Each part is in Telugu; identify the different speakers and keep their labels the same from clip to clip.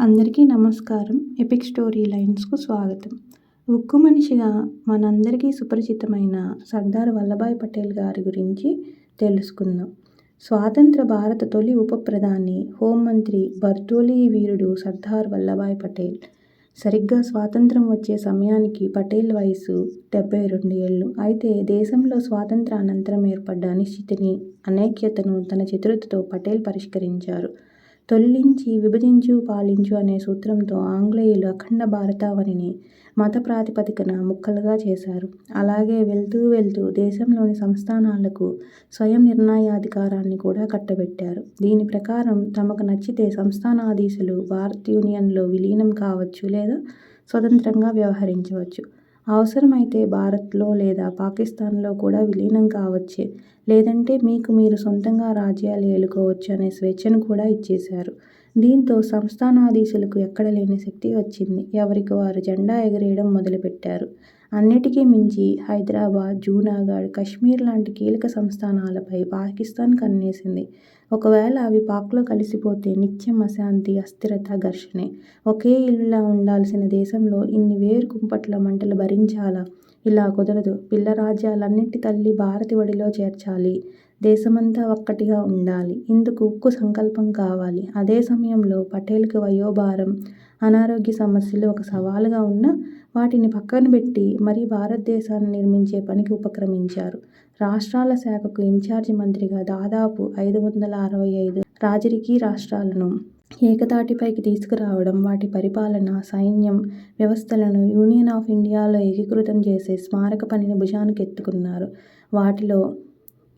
Speaker 1: అందరికీ నమస్కారం. ఎపిక్ స్టోరీ లైన్స్కు స్వాగతం. ఉక్కు మనిషిగా మనందరికీ సుపరిచితమైన సర్దార్ వల్లభాయ్ పటేల్ గారి గురించి తెలుసుకుందాం. స్వాతంత్ర భారత తొలి ఉప ప్రధాని హోంమంత్రి బర్దోలీ వీరుడు సర్దార్ వల్లభాయ్ పటేల్. సరిగ్గా స్వాతంత్రం వచ్చే సమయానికి పటేల్ వయసు డెబ్బై రెండు ఏళ్ళు. అయితే దేశంలో స్వాతంత్ర అనంతరం ఏర్పడ్డ అనిశ్చితిని అనేక్యతను తన చతురతతో పటేల్ పరిష్కరించారు. తొలించి విభజించు పాలించు అనే సూత్రంతో ఆంగ్లేయులు అఖండ భారతావనిని మత ప్రాతిపదికన ముక్కలుగా చేశారు. అలాగే వెళ్తూ వెళ్తూ దేశంలోని సంస్థానాలకు స్వయం నిర్ణయాధికారాన్ని కూడా కట్టబెట్టారు. దీని ప్రకారం తమకు నచ్చితే సంస్థానాధీశులు భారత్ యూనియన్లో విలీనం కావచ్చు లేదా స్వతంత్రంగా వ్యవహరించవచ్చు. అవసరమైతే భారత్లో లేదా పాకిస్తాన్లో కూడా విలీనం కావచ్చే లేదంటే మీకు మీరు సొంతంగా రాజ్యాలు ఏలుకోవచ్చు అనే స్వేచ్ఛను కూడా ఇచ్చేశారు. దీంతో సంస్థానాధీశులకు ఎక్కడలేని శక్తి వచ్చింది. ఎవరికి వారు జెండా ఎగరేయడం మొదలుపెట్టారు. అన్నిటికీ మించి హైదరాబాద్, జూనాగఢ్, కశ్మీర్ లాంటి కీలక సంస్థానాలపై పాకిస్తాన్ కన్నేసింది. ఒకవేళ అవి పాక్లో కలిసిపోతే నిత్యం అశాంతి, అస్థిరత, ఘర్షణే. ఒకే ఇల్లులా ఉండాల్సిన దేశంలో ఇన్ని వేరు కుంపట్ల మంటలు భరించాలా? ఇలా కుదరదు. పిల్ల రాజ్యాలన్నింటి తల్లి భారతి ఒడిలో చేర్చాలి. దేశమంతా ఒక్కటిగా ఉండాలి. ఇందుకు ఉక్కు సంకల్పం కావాలి. అదే సమయంలో పటేల్కు వయోభారం, అనారోగ్య సమస్యలు ఒక సవాలుగా ఉన్నా వాటిని పక్కన పెట్టి మరీ భారతదేశాన్ని నిర్మించే పనికి ఉపక్రమించారు. రాష్ట్రాల శాఖకు ఇన్ఛార్జి మంత్రిగా దాదాపు ఐదు వందల అరవై ఐదు రాజరికీ రాష్ట్రాలను ఏకతాటిపైకి తీసుకురావడం, వాటి పరిపాలన, సైన్యం వ్యవస్థలను యూనియన్ ఆఫ్ ఇండియాలో ఏకీకృతం చేసే స్మారక పనిని భుజానికి ఎత్తుకున్నారు వాటిలో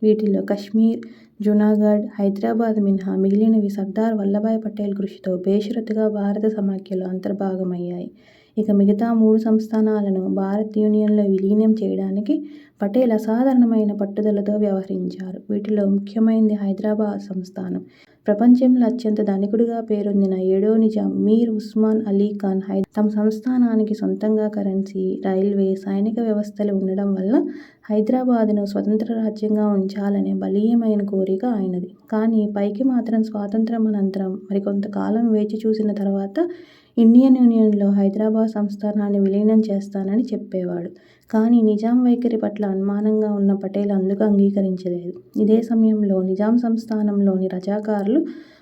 Speaker 1: వీటిలో కశ్మీర్, జూనాగఢ్, హైదరాబాద్ మినహా మిగిలినవి సర్దార్ వల్లభాయ్ పటేల్ కృషితో బేషరతుగా భారత సమాఖ్యలో అంతర్భాగమయ్యాయి. ఇక మిగతా మూడు సంస్థానాలను భారత్ యూనియన్లో విలీనం చేయడానికి పటేల్ అసాధారణమైన పట్టుదలతో వ్యవహరించారు. వీటిలో ముఖ్యమైంది హైదరాబాద్ సంస్థానం. ప్రపంచంలో అత్యంత ధనికుడిగా పేరొందిన ఏడో నిజాం మీర్ ఉస్మాన్ అలీ ఖాన్ తమ సంస్థానానికి సొంతంగా కరెన్సీ, రైల్వే, సైనిక వ్యవస్థలు ఉండడం వల్ల హైదరాబాదును స్వతంత్ర రాజ్యంగా ఉంచాలనే బలీయమైన కోరిక ఆయనది. కానీ పైకి మాత్రం స్వాతంత్రం అనంతరం మరికొంత కాలం వేచి చూసిన తర్వాత ఇండియన్ యూనియన్లో హైదరాబాద్ సంస్థానాన్ని విలీనం చేస్తానని చెప్పేవాడు. కానీ నిజాం వైఖరి పట్ల అనుమానంగా ఉన్న పటేల్ అందుకు అంగీకరించలేదు. ఇదే సమయంలో నిజాం సంస్థానంలోని రజాకారులు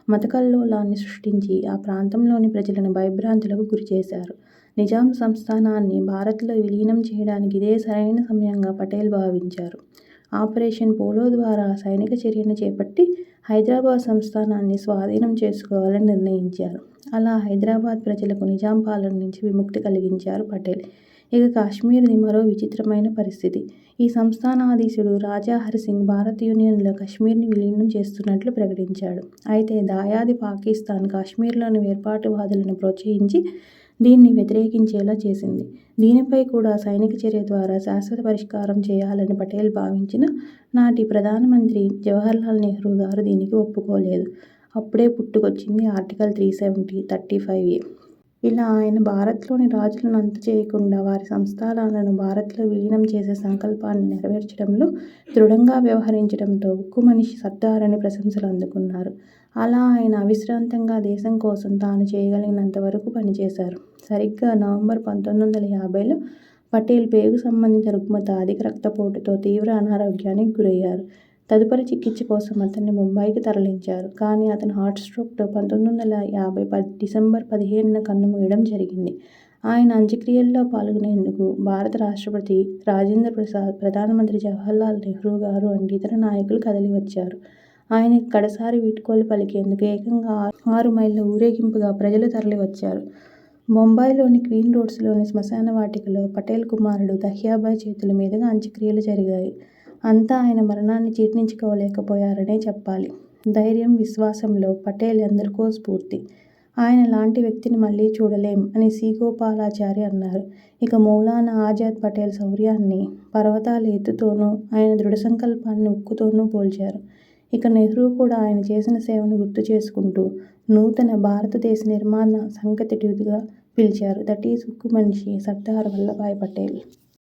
Speaker 1: మతకల్లోలాన్ని సృష్టించి ఆ ప్రాంతంలోని ప్రజలను భయభ్రాంతులకు గురిచేశారు. నిజాం సంస్థానాన్ని భారత్లో విలీనం చేయడానికి ఇదే సరైన సమయంగా పటేల్ భావించారు. ఆపరేషన్ పోలో ద్వారా సైనిక చర్యను చేపట్టి హైదరాబాద్ సంస్థానాన్ని స్వాధీనం చేసుకోవాలని నిర్ణయించారు. అలా హైదరాబాద్ ప్రజలకు నిజాం పాలన నుంచి విముక్తి కలిగించారు పటేల్. ఇక కాశ్మీర్ది మరో విచిత్రమైన పరిస్థితి. ఈ సంస్థానాధీశుడు రాజా హరిసింగ్ భారత్ యూనియన్లో కశ్మీర్ని విలీనం చేస్తున్నట్లు ప్రకటించాడు. అయితే దాయాది పాకిస్తాన్ కాశ్మీర్లోని వేర్పాటువాదులను ప్రోత్సహించి దీన్ని వ్యతిరేకించేలా చేసింది. దీనిపై కూడా సైనిక చర్య ద్వారా శాశ్వత పరిష్కారం చేయాలని పటేల్ భావించిన నాటి ప్రధానమంత్రి జవహర్లాల్ నెహ్రూ గారు దీనికి ఒప్పుకోలేదు. అప్పుడే పుట్టుకొచ్చింది article three seventy, thirty five A. ఇలా ఆయన భారత్లోని రాజులను అంతు చేయకుండా వారి సంస్థానాలను భారత్లో విలీనం చేసే సంకల్పాన్ని నెరవేర్చడంలో దృఢంగా వ్యవహరించడంతో ఉక్కు మనిషి సర్దార్ అని ప్రశంసలు అందుకున్నారు. అలా ఆయన అవిశ్రాంతంగా దేశం కోసం తాను చేయగలిగినంత వరకు పనిచేశారు. సరిగ్గా నవంబర్ పంతొమ్మిది వందల యాభైలో పటేల్ పేగు సంబంధిత రుగ్మత, అధిక రక్తపోటుతో తీవ్ర అనారోగ్యానికి గురయ్యారు. తదుపరి చికిత్స కోసం అతన్ని ముంబైకి తరలించారు. కానీ అతను హార్ట్ స్ట్రోక్తో పంతొమ్మిది వందల యాభై డిసెంబర్ పదిహేనున కన్నుమూయడం జరిగింది. ఆయన అంత్యక్రియల్లో పాల్గొనేందుకు భారత రాష్ట్రపతి రాజేంద్ర ప్రసాద్, ప్రధానమంత్రి జవహర్లాల్ నెహ్రూ గారు వంటి ఇతర నాయకులు కదలివచ్చారు. ఆయనకి కడసారి వీడ్కోలు పలికేందుకు ఏకంగా ఆరు మైళ్ళ ఊరేగింపుగా ప్రజలు తరలివచ్చారు. బొంబాయిలోని క్వీన్ రోడ్స్లోని శ్మశాన వాటికలో పటేల్ కుమారుడు దహియాబాయ్ చేతుల మీదుగా అంత్యక్రియలు జరిగాయి. అంతా ఆయన మరణాన్ని జీర్ణించుకోలేకపోయారనే చెప్పాలి. ధైర్యం, విశ్వాసంలో పటేల్ ఎందరికో స్ఫూర్తి. ఆయన లాంటి వ్యక్తిని మళ్ళీ చూడలేం అని సి. గోపాలాచారి అన్నారు. ఇక మౌలానా ఆజాద్ పటేల్ శౌర్యాన్ని పర్వతాల ఎత్తుతోనూ, ఆయన దృఢసంకల్పాన్ని ఉక్కుతోనూ పోల్చారు. ఇక నెహ్రూ కూడా ఆయన చేసిన సేవను గుర్తు చేసుకుంటూ నూతన భారతదేశ నిర్మాణ సంగతిగా పిలిచారు. దట్ ఈజ్ ఉక్కు మనిషి సర్దార్ వల్లభాయ్ పటేల్.